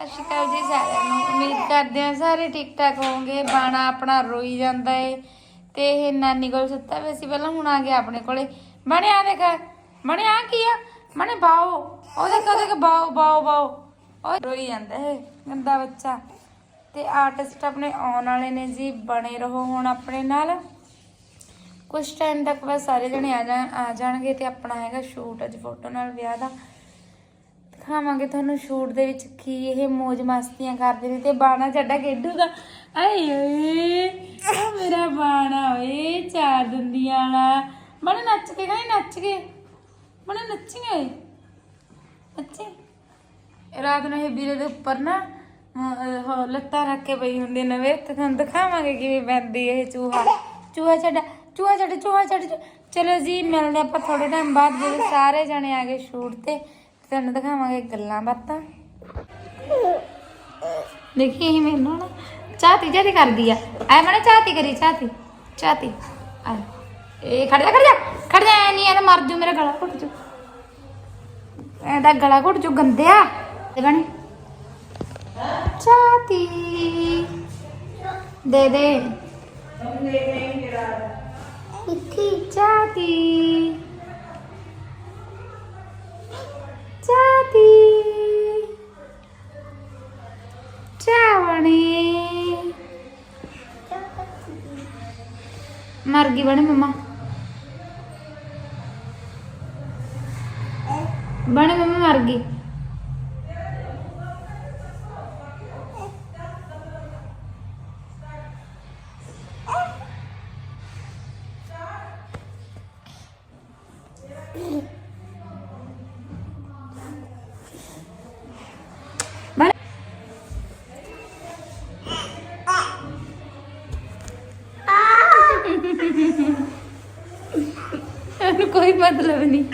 ਸਤਿ ਸ਼੍ਰੀ ਅਕਾਲ ਜੀ ਸਾਰਿਆਂ ਨੂੰ। ਉਮੀਦ ਕਰਦੇ ਹਾਂ ਸਾਰੇ ਠੀਕ ਠਾਕ ਹੋਵੋਗੇ। ਬਾਣਾ ਆਪਣਾ ਰੋਈ ਜਾਂਦਾ ਏ ਤੇ ਇਹ ਨਾਨੀ ਕੋਲ ਸੁੱਤਾ ਪਿਆ ਸੀ। ਪਹਿਲਾਂ ਹੁਣ ਆ ਗਿਆ ਆਪਣੇ ਕੋਲੇ। ਬਣੇ ਦੇਖ। ਬਣੇ ਕੀ ਆ? ਬਣੇ ਬਾਓ। ਉਹ ਦੇਖ ਉਹ ਦੇਖ ਬਾਓ ਬਾਓ ਬਾਓ। ਉਹ ਰੋਈ ਜਾਂਦਾ ਹੈ ਗੰਦਾ ਬੱਚਾ। ਤੇ ਆਰਟਿਸਟ ਆਪਣੇ ਆਉਣ ਵਾਲੇ ਨੇ ਜੀ। ਬਣੇ ਰਹੋ ਹੁਣ ਆਪਣੇ ਨਾਲ। ਕੁਝ ਟਾਈਮ ਤੱਕ ਬਸ ਸਾਰੇ ਜਣੇ ਆ ਜਾਣ, ਆ ਜਾਣਗੇ ਤੇ ਆਪਣਾ ਹੈਗਾ ਸ਼ੂਟ ਅੱਜ ਫੋਟੋ ਨਾਲ ਵਿਆਹ ਦਾ। ਦਿਖਾਵਾਂਗੇ ਤੁਹਾਨੂੰ ਸ਼ੂਟ ਦੇ ਵਿੱਚ ਕੀ ਇਹ ਮौज ਮਸਤੀਆਂ ਕਰਦੇ ਨੇ ਤੇ ਬਾਣਾ ਚੱਡਾ ਖੇਡੂਗਾ ਆਏ ਓਏ ਆ ਮੇਰਾ ਬਾਣਾ ਓਏ ਚਾਰ ਦੰਦੀਆਂ ਵਾਲਾ। ਬਣੇ ਨੱਚ ਕੇ ਗਏ ਨੱਚ ਕੇ। ਬਣੇ ਨੱਚੀਏ ਨੱਚੀ। ਰਾਤ ਨੂੰ ਇਹ ਵੀਰੇ ਦੇ ਉੱਪਰ ਨਾ ਅਹ, ਲੱਤਾਂ ਰੱਖ ਕੇ ਪਈ ਹੁੰਦੀ ਨਵੇਂ। ਤੇ ਤੁਹਾਨੂੰ ਦਿਖਾਵਾਂਗੇ ਕਿਵੇਂ ਪੈਂਦੀ ਇਹ ਚੂਹਾ। ਚੂਹਾ ਚੱਡਾ ਚੂਹਾ ਚੱਡਾ ਚੂਹਾ ਛੱਡ। ਚਲੋ ਜੀ ਮਿਲਦੇ ਆਪਾਂ ਥੋੜੇ ਟਾਈਮ ਬਾਅਦ ਜਦੋਂ ਸਾਰੇ ਜਣੇ ਆ ਗਏ ਸ਼ੂਟ ਤੇ। ਤੁਹਾਨੂੰ ਦਿਖਾਵਾਂਗੇ ਗੱਲਾਂ ਬਾਤਾਂ। ਦੇਖੀ ਇਹ ਮੈਨੂੰ ਨਾ, ਚਾਤੀ ਚਾਤੀ ਕਰਦੀ ਆ। ਐ ਮਨੇ ਚਾਤੀ ਕਰੀ, ਚਾਤੀ ਚਾਤੀ। ਆ, ਇਹ ਖੜ ਜਾ ਖੜ ਜਾ ਖੜ ਜਾ ਨਹੀਂ ਇਹ ਤਾਂ ਮਰ ਜੂ ਮੇਰਾ ਗਲਾ ਘੁੱਟ ਜੂ। ਇਹਦਾ ਗਲਾ ਘੁੱਟ ਜੂ ਗੰਦਿਆ ਤੇ ਬਣੀ। ਚਾਤੀ। ਦੇ ਦੇ। ਇੱਥੇ ਚਾਤੀ। ਮਰ ਗਈ ਬਣੇ ਮਮਾ। ਇਹਨੂੰ ਕੋਈ ਮਤਲਬ ਨਹੀਂ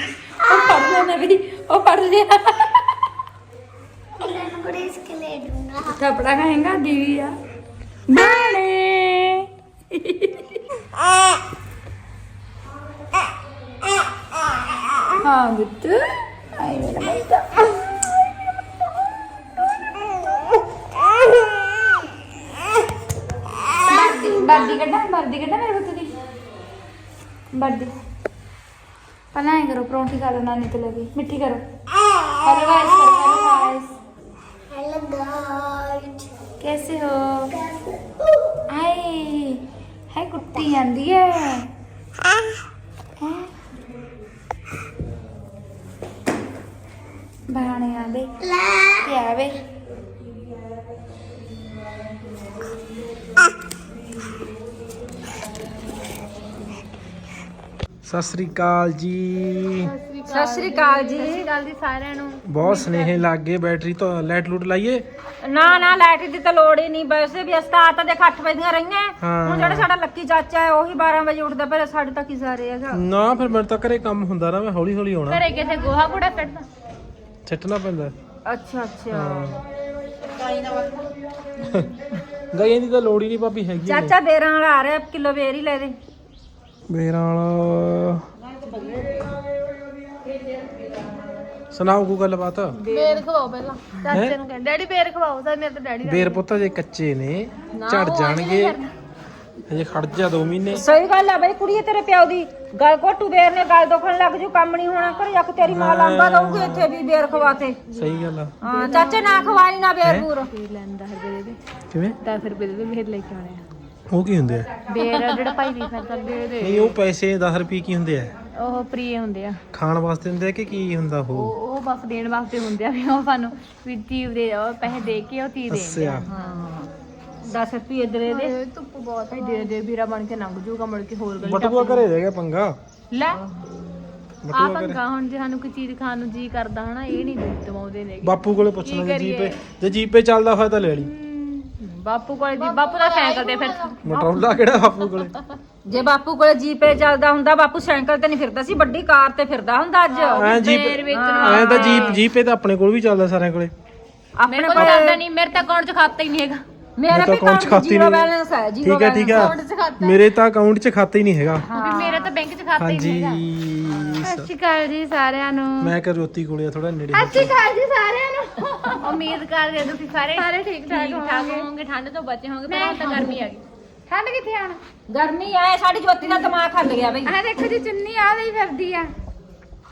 ਉਹ ਫੜ ਲੈਣਾ ਵੀ ਉਹ ਫੜ ਲਿਆ ਥਪੜਾ ਖਾਏਗਾ ਦੀਵੀ ਆ ਬਾਣੇ ਹਾਂ ਬਿੱਤ ਆਈ ਮੇਰਾ ਬੱਚਾ ਬਰਦੀ ਬਰਦੀ ਕੱਢਾ ਬਰਦੀ ਕੱਢਾ ਮੇਰੇ ਪੁੱਤ ਦੀ ਬਰਦੀ ਪਹਿਲਾਂ ਐਂ ਕਰੋ ਪਰੌਂਠੀ ਖਾ ਲਓ ਨਾਨੀ ਤੋਂ ਲੈ ਕੇ ਮਿੱਠੀ ਕਰੋ ਹੈਲੋ ਗਾਇਸ ਕਰੋ ਹੈਲੋ ਗਾਇਸ कैसे हो हाय हाय कुत्ती आंदी है हैं? बाणे आवे क्या ਸਤਿ ਸ੍ਰੀ ਅਕਾਲ ਜੀ। ਸਤਿ ਸ਼੍ਰੀ ਅਕਾਲ ਜੀ। ਗੱਲ ਦੀ ਸਾਰਿਆਂ ਨੂੰ। ਬਹੁਤ ਸਨੇਹ ਲੱਗ ਗਏ ਬੈਟਰੀ ਤੋਂ ਲਾਈਟ ਲੂਟ ਲਾਈਏ। ਨਾ ਨਾ ਲਾਈਟ ਦੀ ਤਾਂ ਲੋੜ ਹੀ ਨਹੀਂ। ਵੈਸੇ ਵੀ ਅਸਤਾ ਤਾਂ ਦੇਖ 8 ਵਜੇ ਦੀਆਂ ਰਹੀਆਂ। ਹਾਂ। ਹੁਣ ਜਿਹੜਾ ਸਾਡਾ ਲੱਕੀ ਚਾਚਾ ਹੈ ਉਹੀ 12 ਵਜੇ ਉੱਠਦਾ ਪਰ ਸਾਡੇ ਤੱਕ ਹੀ ਸਾਰੇ ਹੈਗਾ। ਨਾ ਫਿਰ ਮੇਰੇ ਤਾਂ ਘਰੇ ਕੰਮ ਹੁੰਦਾ ਨਾ ਮੈਂ ਹੌਲੀ ਹੌਲੀ ਆਉਣਾ। ਘਰੇ ਕਿਥੇ ਗੋਹਾ ਕੂੜਾ ਕੱਢਦਾ ਛੱਟਣਾ ਪੈਂਦਾ। ਅੱਛਾ ਅੱਛਾ। ਗਾਈਆਂ ਦੀ ਤਾਂ ਲੋੜ ਹੀ ਨਹੀਂ ਭਾਬੀ ਹੈਗੀ ਆ। ਚਾਚਾ ਬੇਰਾਂ ਵਾਲਾ ਆ ਰਿਹਾ ਕਿਲੋ ਬੇਰ ਹੀ ਲੈ ਦੇ। ਮੇਰਾ ਵਾਲਾ ਸੁਣਾਓ ਕੋਈ ਗੱਲਬਾਤ? ਬੇਰ ਖਵਾਓ ਪਹਿਲਾਂ। ਚਾਚੇ ਨੂੰ ਕਹਿੰਦੇ ਡੈਡੀ ਬੇਰ ਖਵਾਓ ਸਰ ਮੇਰੇ ਤਾਂ ਡੈਡੀ ਬੇਰ ਪੁੱਤ ਜੇ ਕੱਚੇ ਨੇ ਝੜ ਜਾਣਗੇ। ਹਜੇ ਖੜ ਜਾ 2 ਮਹੀਨੇ। ਸਹੀ ਗੱਲ ਆ ਬਈ ਕੁੜੀਏ ਤੇਰੇ ਪਿਓ ਦੀ। ਗਲ ਘੋਟੂ ਬੇਰ ਨੇ ਗਲ ਦੁਖਣ ਲੱਗ ਜੂ ਕੰਮ ਨਹੀਂ ਹੋਣਾ ਘਰੇ ਜਾ ਕੇ ਤੇਰੀ ਮਾਂ ਲਾਂਬਾ ਦਊਗੀ ਇੱਥੇ ਵੀ ਬੇਰ ਖਵਾਤੇ। ਸਹੀ ਗੱਲ ਆ। ਹਾਂ ਚਾਚੇ ਨਾ ਖਵਾਈ ਨਾ ਬੇਰ ਬੂਰ। ਕਿਵੇਂ? 10 ਰੁਪਏ ਦੇ ਬੇਰ ਲੈ ਕੇ ਆਉਣੇ ਉਹ ਕੀ ਹੁੰਦੇ ਆ? ਬੇਰ ਜਿਹੜਾ ਭਾਈ ਵੀ ਫਿਰਦਾ ਬੇਰ ਦੇ ਨਹੀਂ ਉਹ ਪੈਸੇ 10 ਰੁਪਏ ਕੀ ਹੁੰਦੇ ਆ? ਉਹ ਪ੍ਰੀ ਹੁੰਦੇ ਆ। ਖਾਣ ਵਾਸਤੇ ਹੁੰਦੇ ਆ ਕਿ ਕੀ ਹੁੰਦਾ ਉਹ? ਉਹ ਉਹ ਬਸ ਦੇਣ ਵਾਸਤੇ ਹੁੰਦੇ ਆ ਵੀ ਉਹ ਸਾਨੂੰ ਵੀ ਚੀਜ਼ ਦੇ ਉਹ ਪੈਸੇ ਦੇ ਕੇ ਉਹ ਚੀਜ਼ ਦੇ ਅੱਛਾ। ਹਾਂ। 10 ਰੁਪਏ ਦੇ ਦੇ। ਧੁੱਪ ਬਹੁਤ ਹੈ ਦੇ ਦੇ ਵੀਰਾ ਬਣ ਕੇ ਲੰਘ ਜੂਗਾ ਮੁੜ ਕੇ ਹੋਰ ਗੱਲ ਬਟੂਆ ਘਰੇ ਰਹਿ ਗਿਆ ਪੰਗਾ? ਲੈ। ਆ ਬਟੂਆ ਘਰੇ। ਪੰਗਾ ਹੁਣ ਜੇ ਸਾਨੂੰ ਕੋਈ ਚੀਜ਼ ਖਾਣ ਨੂੰ ਜੀ ਕਰਦਾ ਹਨਾ ਇਹ ਨਹੀਂ ਦਵਾਉਂਦੇ ਨੇ ਬਾਪੂ ਕੋਲੇ ਪੁੱਛਣਾ ਜੇ ਜੀਪੇ ਜੇ ਜੀਪੇ ਚੱਲਦਾ ਹੋਇਆ ਤਾਂ ਲੈ ਲਈ। ਬਾਪੂ ਕੋਲੇ ਜੀ ਬਾਪੂ ਦਾ ਸਾਈਕਲ ਤੇ ਫਿਰ ਮਟਰੋਲਾ ਕਿਹੜਾ ਬਾਪੂ ਕੋਲੇ? ਜੇ ਬਾਪੂ ਕੋਲੇ ਜੀਪੇ ਚੱਲਦਾ ਹੁੰਦਾ ਬਾਪੂ ਸਾਈਕਲ ਤੇ ਨਹੀਂ ਫਿਰਦਾ ਸੀ ਵੱਡੀ ਕਾਰ ਤੇ ਫਿਰਦਾ ਹੁੰਦਾ ਅੱਜ। ਐ ਜੀਪ ਐ ਤਾਂ ਜੀਪ ਜੀਪੇ ਤਾਂ ਆਪਣੇ ਕੋਲ ਵੀ ਚੱਲਦਾ ਸਾਰਿਆਂ ਕੋਲੇ। ਆਪਣੇ ਕੋਲ ਚੱਲਦਾ ਨਹੀਂ ਮੇਰੇ ਤਾਂ ਅਕਾਊਂਟ 'ਚ ਖਾਤਾ ਹੀ ਨਹੀਂ ਹੈਗਾ। ਮੇਰਾ ਤਾਂ ਵੀ account 'ਚ ਅਕਾਊਂਟ ਖਾਤੇ ਜ਼ੀਰੋ ਨਹੀਂ। ਬੈਲੈਂਸ ਹੈ ਜ਼ੀਰੋ ਠੀਕ ਹੈ ਠੀਕ ਹੈ। ਮੇਰੇ ਤਾਂ ਅਕਾਊਂਟ 'ਚ ਖਾਤਾ ਹੀ ਨਹੀਂ ਹੈਗਾ। ਵੀ ਮੇਰਾ ਤਾਂ ਬੈਂਕ 'ਚ ਖਾਤਾ ਹਾਂਜੀ। ਸਤਿ ਸ਼੍ਰੀ ਅਕਾਲ ਜੀ ਸਾਰਿਆਂ ਨੂੰ। ਮੈਂ ਕਰ ਰੋਤੀ ਕੋਲੇ ਥੋੜਾ ਨੇੜੇ ਸਤਿ ਸ਼੍ਰੀ ਅਕਾਲ ਜੀ ਸਾਰਿਆਂ ਨੂੰ। ਉਮੀਦ ਕਰਦੇ ਹਾਂ ਤੁਸੀਂ ਸਾਰੇ ਸਾਰੇ ਠੀਕ ਠਾਕ ਹੋਵੋਗੇ। ਠੰਡ ਤੋਂ ਬਚੇ ਹੋਵੋਗੇ ਪਰ ਹੁਣ ਤਾਂ ਗਰਮੀ ਆ ਗਈ। ਠੰਡ ਕਿੱਥੇ ਆਣ ਗਰਮੀ ਆਏ ਸਾਡੀ ਜੋਤੀ ਦਾ ਦਿਮਾਗ ਖੱਲ ਗਿਆ ਬਈ। ਆਹ ਦੇਖੋ ਜੀ ਚੁੰਨੀ ਆ ਲਈ ਫਿਰਦੀ ਆ।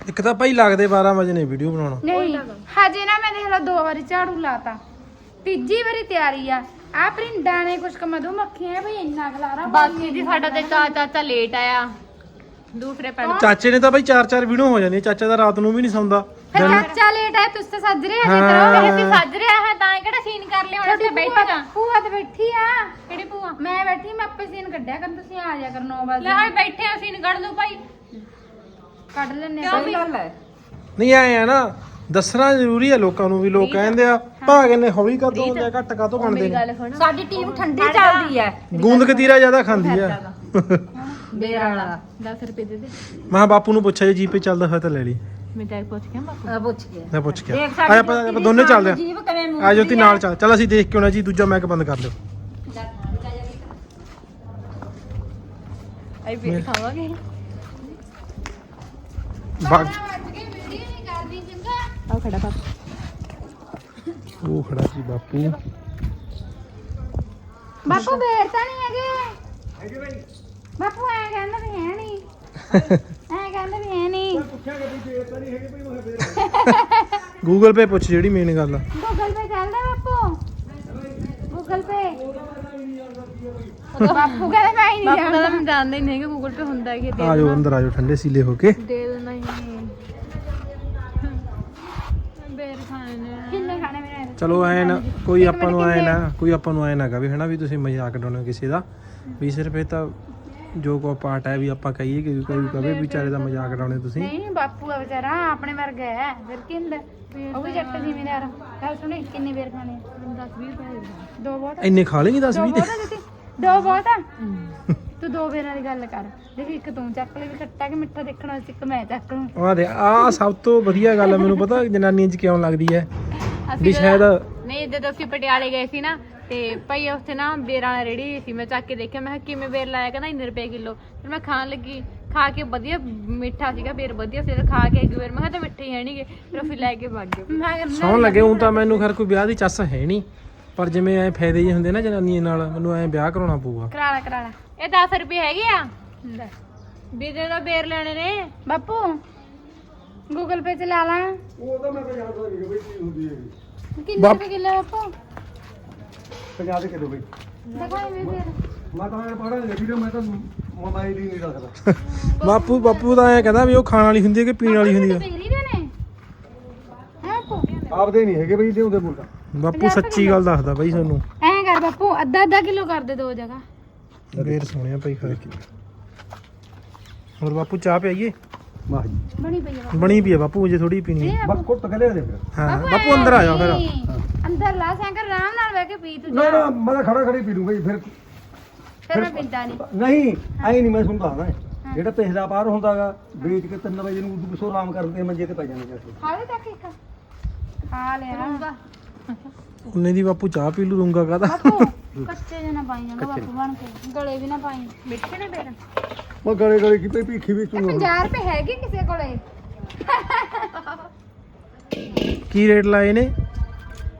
ਇੱਕ ਤਾਂ ਭਾਈ ਲੱਗਦੇ 12 ਵਜੇ ਨੇ ਵੀਡੀਓ ਬਣਾਉਣਾ। ਨਹੀਂ ਹਜੇ ਨਾ ਮੈਂ ਦੇਖ ਲਾ ਦੋ ਵਾਰੀ ਝਾੜੂ ਲਾਤਾ। ਤੀਜੀ ਵਾਰੀ ਤਿਆਰੀ ਆ। ਆ ਪ੍ਰਿੰਡਾਂ ਨੇ ਕੁਛ ਕਮਦੂ ਮੱਖੀਆਂ ਬਈ ਇੰਨਾ ਖਲਾਰਾ ਬਾਕੀ ਜੀ ਸਾਡਾ ਤੇ ਚਾ ਚਾਚਾ ਲੇਟ ਆਇਆ। ਦੂਸਰੇ ਪਿੰਡ ਚਾਚੇ ਨੇ ਤਾਂ ਭਾਈ 4-4 ਵੀਡੀਓ ਹੋ ਜਾਂਦੀਆਂ ਚਾਚਾ ਤਾਂ ਰਾਤ ਨੂੰ ਵੀ ਨਹੀਂ ਸੌਂਦਾ। ਫਿਰ ਚਾਚਾ ਲੇਟ ਆ ਤੁਸੀਂ ਤਾਂ ਸੱਜ ਰਹੇ ਹਜੇ ਹਾਂ। ਅਸੀਂ ਸੱਜ ਰਿਹਾ ਹੈ ਤਾਂ ਇਹ ਕਿਹੜਾ ਸੀਨ ਕਰ ਲਿਆ ਹੁਣ ਅਸੀਂ ਬੈਠਾ ਭੂਆ ਤੇ ਬੈਠੀ ਆ। ਕਿਹੜੀ ਭੂਆ? ਮੈਂ ਬੈਠੀ ਮੈਂ ਆਪੇ ਸੀਨ ਕੱਢਿਆ ਕਰ ਤੁਸੀਂ ਆ ਜਾ ਕਰ 9 ਵਜੇ ਲੈ ਹਾਂ ਬੈਠੇ ਆ ਸੀਨ ਕੱਢ ਲਓ ਭਾਈ। ਕੱਢ ਲੈਣੇ ਆ ਹੈ ਨਹੀਂ ਆਏ ਆ ਨਾ ਦੱਸਣਾ ਜ਼ਰੂਰੀ ਹੈ ਲੋਕਾਂ ਨੂੰ ਵੀ ਲੋਕ ਕਹਿੰਦੇ ਆ ਭਾਗ ਨੇ ਹੌਲੀ ਕਾ ਤੋਂ ਹੁੰਦੇ ਆ ਘੱਟ ਕਾ ਤੋਂ ਬਣਦੇ ਨੇ? ਗੱਲ ਸੁਣ। ਸਾਡੀ ਟੀਮ ਠੰਡੀ ਚੱਲਦੀ ਹੈ ਗੂੰਦ ਕਤੀਰਾ ਜ਼ਿਆਦਾ ਖਾਂਦੀ ਆ। ਬੇਰ ਵਾਲਾ। 10 ਰੁਪਏ ਦੇ ਦੇ। ਮੈਂ ਬਾਪੂ ਨੂੰ ਪੁੱਛਿਆ ਜੇ ਜੀਪੇ ਚੱਲਦਾ ਹੋਇਆ ਤਾਂ ਲੈ ਲਈ। ਮੈਂ ਤਾਂ ਪੁੱਛ ਕੇ ਬਾਪੂ ਆ ਪੁੱਛ ਕੇ ਮੈਂ ਪੁੱਛ ਕੇ ਦੇਖ ਆ ਆਪਾਂ ਦੋਨੇ ਚੱਲਦੇ ਆ। ਜੀਭ ਕਿਵੇਂ ਮੂੰਹ ਆ ਜੋਤੀ ਨਾਲ ਚੱਲ। ਚੱਲ ਅਸੀਂ ਦੇਖ ਕੇ ਆਉਣਾ ਜੀ ਦੂਜਾ ਮੈਕ ਬੰਦ ਕਰ ਲਿਓ ਆਈ ਵੀ ਖਾਵਾਂਗੇ। ਬਾਗ ਵੀਡੀਓ ਨਹੀਂ ਕਰਦੀ ਚੰਗਾ ਆ ਖੜਾ ਪਾ। ਉਹ ਖੜਾ ਸੀ ਬਾਪੂ। ਬਾਪੂ ਬੇਰ ਤਾਂ ਨਹੀਂ ਹੈਗੇ। ਬਾਪੂ ਐ ਕਹਿੰਦਾ ਵੀ ਹੈ ਨਹੀਂ। ਐ ਕਹਿੰਦਾ ਵੀ ਹੈ ਨਹੀਂ। ਗੂਗਲ ਪੇ ਪੁੱਛ ਜਿਹੜੀ ਮੇਨ ਗੱਲ ਆ। ਗੂਗਲ ਪੇ ਚੱਲਦਾ ਬਾਪੂ। ਗੂਗਲ ਪੇ ਬਾਪੂ ਕਹਿੰਦਾ ਮੈਂ ਨਹੀਂ ਬਾਪੂ ਜਾਣਦਾ। ਦਾ ਮੈਂ ਜਾਣਦਾ ਹੀ ਨਹੀਂ ਕਿ ਗੂਗਲ ਪੇ ਹੁੰਦਾ ਕਿ ਆ ਜਾਓ ਅੰਦਰ ਆ ਜਾਓ ਠੰਡੇ ਸੀਲੇ ਹੋ ਕੇ। ਦੇ ਦੇਣਾ ਹੀ ਬੇਰ ਖਾਣੇ ਨੇ ਕਿੰਨੇ ਖਾਣੇ ਮੇਰੇ ਚਲੋ ਐ ਨਾ ਕੋਈ ਆਪਾਂ ਨੂੰ ਐ ਨਾ ਕੋਈ ਆਪਾਂ ਨੂੰ ਐ ਨਾ ਕਹੇ ਹਨਾ ਵੀ ਤੁਸੀਂ ਮਜ਼ਾਕ ਡਾਉਣੇ ਕਿਸੇ ਦਾ। ਵੀ ਸਿਰਫ ਇਹ ਤਾਂ ਜੋ ਕੋ ਪਾਰਟ ਹੈ ਵੀ ਆਪਾਂ ਕਹੀਏ ਕਿ ਕੋਈ ਕਵੇ ਵਿਚਾਰੇ ਦਾ ਮਜ਼ਾਕ ਡਾਉਣੇ ਤੁਸੀਂ। ਨਹੀਂ ਨਹੀਂ ਬਾਪੂ ਆ ਵਿਚਾਰਾ ਆਪਣੇ ਵਰਗਾ ਹੈ ਫਿਰ ਕੀ ਹੁੰਦਾ ਉਹ ਵੀ ਜੱਟ ਜ਼ਿਮੀਦਾਰ ਗੱਲ ਸੁਣੀ ਕਿੰਨੇ ਬੇਰ ਖਾਣੇ? 10 20 ਰੁਪਏ ਦੇ ਬਹੁਤ ਆ? ਇੰਨੇ ਖਾ ਲੇਗੀ 10 ਦੋ 20 ਬਹੁਤ ਆ ਦਿੱਤੀ ਦੋ ਬਹੁਤ ਆ? ਤੂੰ ਦੋ ਬੇਰਾਂ ਦੀ ਗੱਲ ਕਰ। ਦੇਖ ਇੱਕ ਤੂੰ ਚੱਕ ਲਈ ਵੀ ਖੱਟਾ ਕਿ ਮਿੱਠਾ ਦੇਖਣਾ ਸੀ ਇੱਕ ਮੈਂ ਚੱਕ ਲੂੰ। ਆ ਦੇ ਆ ਸਭ ਤੋਂ ਵਧੀਆ ਗੱਲ ਆ ਮੈਨੂੰ ਪਤਾ ਜਨਾਨੀਆਂ 'ਚ ਕਿਉਂ ਲੱਗਦੀ ਹੈ? ਅਸੀਂ ਵੀ ਸ਼ਾਇਦ ਨਹੀਂ ਜਦੋਂ ਅਸੀਂ ਪਟਿਆਲੇ ਗਏ ਸੀ ਨਾ ਤੇ ਭਾਈ ਉੱਥੇ ਨਾ ਬੇਰਾਂ ਵਾਲਾ ਰੇੜੀ ਸੀ ਮੈਂ ਚੱਕ ਕੇ ਦੇਖਿਆ ਮੈਂ ਕਿਹਾ ਕਿਵੇਂ ਬੇਰ ਲਾਇਆ? ਕਹਿੰਦਾ ਇੰਨੇ ਰੁਪਏ ਕਿਲੋ। ਫਿਰ ਮੈਂ ਖਾਣ ਲੱਗੀ ਖਾ ਕੇ ਵਧੀਆ ਮਿੱਠਾ ਸੀਗਾ ਬੇਰ ਵਧੀਆ ਸੀ ਖਾ ਕੇ ਇੱਕ ਵਾਰ ਮੈਂ ਕਿਹਾ ਤਾਂ ਮਿੱਠੇ ਹੀ ਹੈ ਨਹੀਂਗੇ ਫਿਰ ਅਸੀਂ ਲੈ ਕੇ ਭੱਜ ਗਏ। ਮੈਂ ਸੌਣ ਲੱਗੇ ਹੁਣ ਤਾਂ ਮੈਨੂੰ ਖੈਰ ਕੋਈ ਵਿਆਹ ਦੀ ਚੱਸ ਹੈ ਨਹੀਂ ਪਰ ਜਿਵੇਂ ਐ ਫਾਇਦੇ ਜਿਹੇ ਹੁੰਦੇ ਨਾ ਜਨਾਨੀਆਂ ਨਾਲ ਮੈਨੂੰ ਐ ਵਿਆਹ ਕਰਾਉਣਾ ਪਊਗਾ। ਕਰਾ ਲਾ ਕਰਾ ਲਾ ਇਹ 10 ਰੁਪਏ ਹੈਗੇ ਆ? ਲੈ। ਵੀਰੇ ਦਾ ਬੇਰ ਲੈਣੇ ਨੇ? ਬਾਪੂ ਗੂਗਲ ਪੇ ਚਲਾ ਲਾ। ਉਹ ਤਾਂ ਮੈਂ ਤਾਂ ਜਾਣਦਾ ਨਹੀਂ ਬਈ ਕੀ ਹੁੰਦੀ ਹੈ ਕਿੰਨੇ ਰੁਪਏ ਕਿਲੋ ਬਾਪੂ? 50 ਦੇ ਕਿਲੋ ਬਈ। ਦਿਖਾਈ ਵੀ ਫਿਰ। ਮੈਂ ਤਾਂ ਇਹ ਪੜਾ ਲਿਖੀ ਰਿਹਾ ਮੈਂ ਤਾਂ ਮੋਬਾਈਲ ਹੀ ਨਹੀਂ ਰੱਖਦਾ। ਬਾਪੂ ਬਾਪੂ ਤਾਂ ਐ ਕਹਿੰਦਾ ਵੀ ਉਹ ਖਾਣ ਵਾਲੀ ਹੁੰਦੀ ਹੈ ਕਿ ਪੀਣ ਵਾਲੀ ਹੁੰਦੀ ਹੈ? ਬਿਗਰੀ ਦੇ ਨੇ? ਹੈ ਬਾਪੂ? ਆਪਦੇ ਨਹੀਂ ਹੈਗੇ ਬਈ ਲਿਆਉਂਦੇ ਮੁੰਡਾ ਬਾਪੂ ਸੱਚੀ ਗੱਲ ਦੱਸਦਾ ਬਾਈ ਤੁਹਾਨੂੰ ਐਂ ਕਰ ਬਾਪੂ ਅੱਧਾ ਅੱਧਾ ਕਿਲੋ ਕਰ ਦੇ ਦੋ ਜਗ੍ਹਾ। ਫੇਰ ਸੋਹਣਿਆ ਭਾਈ ਖਾ ਕੇ। ਹੋਰ ਬਾਪੂ ਚਾਹ ਪਿਆਈਏ? ਵਾਹ ਜੀ ਬਣੀ ਪਈ ਆ ਬਣੀ ਵੀ ਹੈ ਬਾਪੂ ਜੇ ਥੋੜੀ ਪੀਣੀ ਹੈ। ਬਸ ਕੁੱਟ ਕੇ ਲਿਆ ਦੇ ਫਿਰ। ਹਾਂ ਬਾਪੂ ਅੰਦਰ ਆ ਜਾ ਫਿਰ। ਅੰਦਰ ਲਾ ਸੈਂਕਰ ਆਰਾਮ ਨਾਲ ਬਹਿ ਕੇ ਪੀ ਤੂੰ ਨਾ ਨਾ ਮੈਂ ਤਾਂ ਖੜਾ ਖੜੀ ਪੀ ਲੂੰ ਬਈ ਫਿਰ ਫਿਰ ਮੈਂ ਪੀਂਦਾ ਨਹੀਂ। ਨਹੀਂ ਐਂ ਨਹੀਂ ਮੈਂ ਸੁਣਦਾ ਨਾ। ਜਿਹੜਾ ਪਿਛਲਾ ਪਾਰ ਹੁੰਦਾਗਾ ਵੇਚ ਕੇ 3 ਵਜੇ ਨੂੰ ਉਦੋਂ ਪਿਛੋਂ ਆਰਾਮ ਕਰਦੇ ਮੰਜੇ ਤੇ ਪੈ ਜਾਂਦੇ ਜਾ ਖਾ ਲੈ ਤੱਕ ਇੱਕ। ਖਾ ਲਿਆ। ਉਹਨੇ ਦੀ ਬਾਪੂ ਚਾਹ ਪੀ ਲੂ ਦੂੰਗਾ ਕਾਹਦਾ? ਬਾਪੂ ਕੱਚੇ ਜਿਹੇ ਨਾ ਪਾਈ ਜਾਂਦਾ ਬਾਪੂ ਬਣ ਕੇ। ਗਲੇ ਵੀ ਨਾ ਪਾਈ। ਮਿੱਠੇ ਨੇ ਬੇਰ ਮੈਂ ਗਲੇ ਗਲੇ ਕੀ ਪਈ ਭੀਖੀ ਵੀ ਤੂੰ 50 ਰੁਪਏ ਹੈਗੇ ਕਿਸੇ ਕੋਲੇ। ਕੀ ਰੇਟ ਲਾਏ ਨੇ?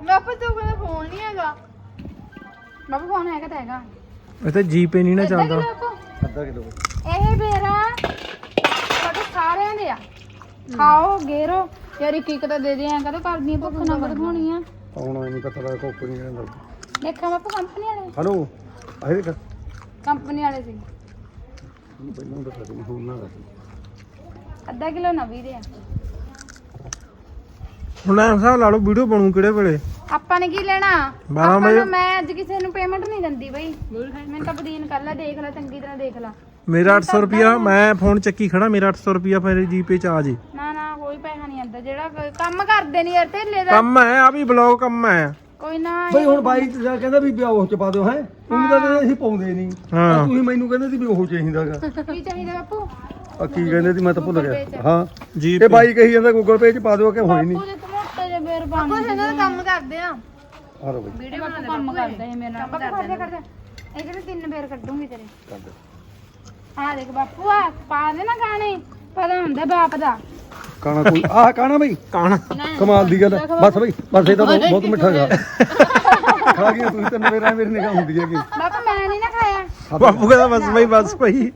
ਬਾਪੂ ਤੂੰ ਕੋਲ ਫੋਨ ਨਹੀਂ ਹੈਗਾ। ਬਾਪੂ ਫੋਨ ਹੈਗਾ ਤਾਂ ਹੈਗਾ। ਇਹ ਤਾਂ ਜੀਪੇ ਨਹੀਂ ਨਾ ਚੱਲਦਾ। ਅੱਧਾ ਕਿਲੋ। ਇਹ ਬੇਰਾ ਤੁਹਾਡੇ ਸਾਰਿਆਂ ਦੇ ਆ। ਖਾਓ ਗੇਰੋ। ਯਾਰ ਇੱਕ ਇੱਕ ਤਾਂ ਦੇ ਦੇ ਆਂ ਕਦੋਂ ਕਰਦੀ ਭੁੱਖ ਨਾ ਵਧਾਉਣੀ ਆ। ਆਉਣਾ ਨਹੀਂ ਪਤਾ ਲੱਗਾ ਕੋਪ ਨਹੀਂ ਰਹਿੰਦਾ। ਦੇਖਾਂ ਬਾਪੂ ਕੰਪਨੀ ਵਾਲੇ। ਹਲੋ ਆਏ ਦੇਖ। ਕੰਪਨੀ ਵਾਲੇ ਸੀ। ਪਹਿਲਾਂ ਦੱਸ ਦੇ ਹੁਣ ਨਾ ਦੱਸ ਅੱਧਾ ਕਿਲੋ ਨਾ ਵੀ ਦੇ ਆ। ਹੁਣ ਐਂ ਹਿਸਾਬ ਲਾ ਲਓ ਵੀਡੀਓ ਬਣੂ ਕਿਹੜੇ ਵੇਲੇ? ਆਪਾਂ ਨੇ ਕੀ ਲੈਣਾ? ਬਾਰਾਂ ਆਪਾਂ ਵਜੇ- ਨੂੰ ਮੈਂ ਅੱਜ ਕਿਸੇ ਨੂੰ ਪੇਮੈਂਟ ਨਹੀਂ ਦਿੰਦੀ ਬਈ। ਮੈਨੂੰ ਤਾਂ ਬਦੀਨ ਕਰ ਲੈ ਦੇਖ ਲੈ ਚੰਗੀ ਤਰ੍ਹਾਂ ਦੇਖ ਲੈ। ਮੇਰਾ 800 ਰੁਪਿਆ ਮੈਂ ਫੋਨ ਚੱਕੀ ਖੜਾ ਮੇਰਾ 800 ਰੁਪਿਆ ਫਿਰ ਜੀਪੇ ਚ ਆ ਜੇ ਨਾ ਨਾ ਕੋਈ ਪੈਸਾ ਨਹੀਂ ਆਂਦਾ। ਜਿਹੜਾ ਕੰਮ ਕਰਦੇ ਨਹੀਂ ਯਾਰ ਢੇਲੇ ਦਾ। ਕੰਮ ਹੈ ਆ ਵੀ ਬਲੌਗ ਕੰਮ ਹੈ। ਕੋਈ ਨਾ ਬਈ ਹੁਣ ਬਾਈ ਤੇ ਕਹਿੰਦਾ ਵੀ ਵਿਆਹ ਉਹ ਚ ਪਾ ਦਿਓ ਹੈ? ਤੂੰ ਤਾਂ ਕਹਿੰਦੇ ਅਸੀਂ ਪਾਉਂਦੇ ਨਹੀਂ। ਹਾਂ। ਤੁਸੀਂ ਮੈਨੂੰ ਕਹਿੰਦੇ ਸੀ ਵੀ ਉਹ ਚਾਹੀਦਾਗਾ। ਕੀ ਚਾਹੀਦਾ ਬਾਪੂ? ਆ ਕੀ ਕਹਿੰਦੇ ਸੀ ਮੈਂ ਤਾਂ ਭੁੱਲ ਗਿਆ। ਹਾਂ। ਜੀ ਇਹ ਬਾਈ ਕਹੀ ਜਾਂਦਾ ਗੂਗਲ ਪੇ ਚ ਪਾ ਦਿਓ ਕਿ ਹੋਈ ਨਹੀਂ। ਬਾਪੂ ਦੇ ਮੋਟੇ ਜਿਹੇ ਬੇਰ ਬਾਪੂ ਇਹਨਾਂ ਦਾ ਕੰਮ ਕਰਦੇ ਆ ਆ ਲਓ ਬਈ। ਵੀਡੀਓ ਬਾਪੂ ਕੰਮ ਕਰਦਾ ਹੈ ਮੇਰੇ ਨਾਲ ਬਾਪੂ ਖੜ ਜਾ ਖੜ ਜਾ ਇਹ ਜਿਹੜੇ ਤਿੰਨ ਬੇਰ ਕੱਢੂੰਗੀ ਤੇਰੇ। ਕਰ ਆ ਦੇਖ ਬਾਪੂ ਆ ਪਾ ਦੇ ਨਾ ਗਾਣੇ। ਪਤਾ ਹੁੰਦਾ ਬਾਪ ਦਾ। ਕਾਣਾ ਕੋਈ ਆਹ ਕਾਣਾ ਬਈ। ਕਾਣਾ। ਕਮਾਲ ਦੀ ਗੱਲ ਹੈ। ਬਸ ਬਈ ਬਸ ਇਹ ਤਾਂ ਬਹੁਤ ਬਹੁਤ ਮਿੱਠਾ ਗਾ ਖਾ ਗਿਆ ਤੁਸੀਂ ਤਿੰਨ ਵੇਰਾਂ ਮੇਰੀ ਨਿਗਾਹ ਹੁੰਦੀ ਹੈਗੀ। ਬਾਪੂ ਮੈਂ ਨਹੀਂ ਨਾ ਖਾਇਆ। ਬਾਪੂ ਕਹਿੰਦਾ ਬਸ ਬਈ ਬਸ ਭਾਈ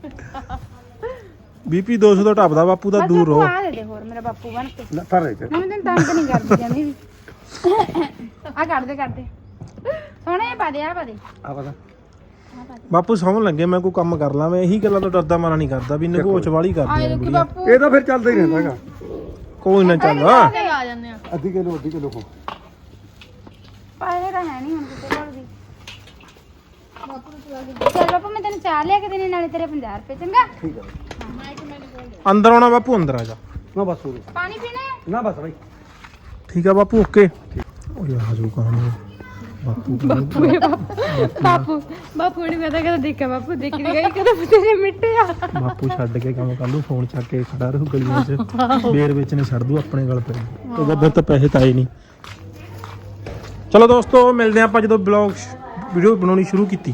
ਬੀਪੀ 200 ਤੋਂ ਟੱਪਦਾ ਬਾਪੂ ਦਾ ਬਸ ਦੂਰ ਬਾਪੂ ਰਹੋ। ਆ ਦੇ ਦੇ ਹੋਰ ਮੇਰਾ ਬਾਪੂ ਬਣ ਕੇ। ਨਾ ਕਰ ਰਹੇ ਤੇ ਨਾ ਮੈਂ ਤੈਨੂੰ ਤੰਗ ਨਹੀਂ ਕਰਦੀ ਜਾਂਦੀ ਵੀ। ਆ ਦੇ ਦੇ। ਸੋਹਣੇ ਪਾ ਦੇ ਆ ਪਾ ਦੇ। ਆ ਪਤਾ ਬਾਪੂ ਸੌਣ ਲੱਗੇ ਮੈਂ ਕੋਈ ਕੰਮ ਕਰ ਲਾਂ ਮੈਂ ਇਹੀ ਗੱਲਾਂ ਤੋਂ ਡਰਦਾ ਮਾਰਾ ਨਹੀਂ ਕਰਦਾ ਵੀ ਨਗੋਚ ਵਾਲੀ ਕਰਦੇ ਆ ਦੇਖੀ ਬੁੜੀਆਂ। ਬਾਪੂ। ਇਹ ਤਾਂ ਫਿਰ ਚੱਲਦਾ ਹੀ ਰਹਿੰਦਾ ਹੈਗਾ। ਕੋਈ ਨਾ ਚੱਲ। ਆ ਜਾਂਦੇ ਆ? ਅੱਧੀ ਕਿਲੋ ਅੱਧੀ ਕਿਲੋ ਹੋ ਪਾਏ ਤਾਂ ਹੈ ਨਹੀਂ ਹੁਣ ਕਿਤੇ ਕੋਲ ਵੀ। ਚੱਲ ਬਾਪੂ ਮੈਂ ਤੈਨੂੰ ਚਾਹ ਲਿਆ ਕੇ ਦੇਣੀ ਨਾਲੇ ਤੇਰੇ 50 ਰੁਪਏ ਚੰਗਾ? ਠੀਕ ਹੈ ਅੰਦਰ ਆਉਣਾ ਬਾਪੂ ਅੰਦਰ ਆ ਜਾ। ਨਾ ਬਸ ਹੋ ਗਿਆ ਪਾਣੀ ਪੀਣਾ ਹੈ? ਨਾ ਬਸ ਬਈ। ਠੀਕ ਆ ਬਾਪੂ ਓਕੇ। ਓਏ ਆ ਜੋ ਕਹਾਣੀ ਬਾਪੂ ਬਾਪੂ ਬਾਪੂ ਨੇ ਮੈਂ ਤਾਂ ਕਦੇ ਦੇਖਿਆ ਬਾਪੂ ਦੇਖੀ ਨਹੀਂ ਗਈ ਕਦੇ ਤੇਰੇ ਮਿੱਟੇ ਆ ਬਾਪੂ ਛੱਡ ਕੇ ਕੰਮ ਕਰ ਲੂ ਫੋਨ ਚੱਕ ਕੇ ਖੜਾ ਰਹੂ ਗਲੀਆਂ 'ਚ। ਬੇਰ ਵਿੱਚ ਨੇ ਛੱਡ ਦੂ ਆਪਣੇ ਗਲ ਪੈ ਤੇ ਫਿਰ ਤਾਂ ਪੈਸੇ ਤਾਂ ਆਏ ਨਹੀਂ। ਚਲੋ ਦੋਸਤੋ ਮਿਲਦੇ ਹਾਂ ਆਪਾਂ ਜਦੋਂ ਬਲੌਗ ਵੀਡੀਓ ਬਣਾਉਣੀ ਸ਼ੁਰੂ ਕੀਤੀ।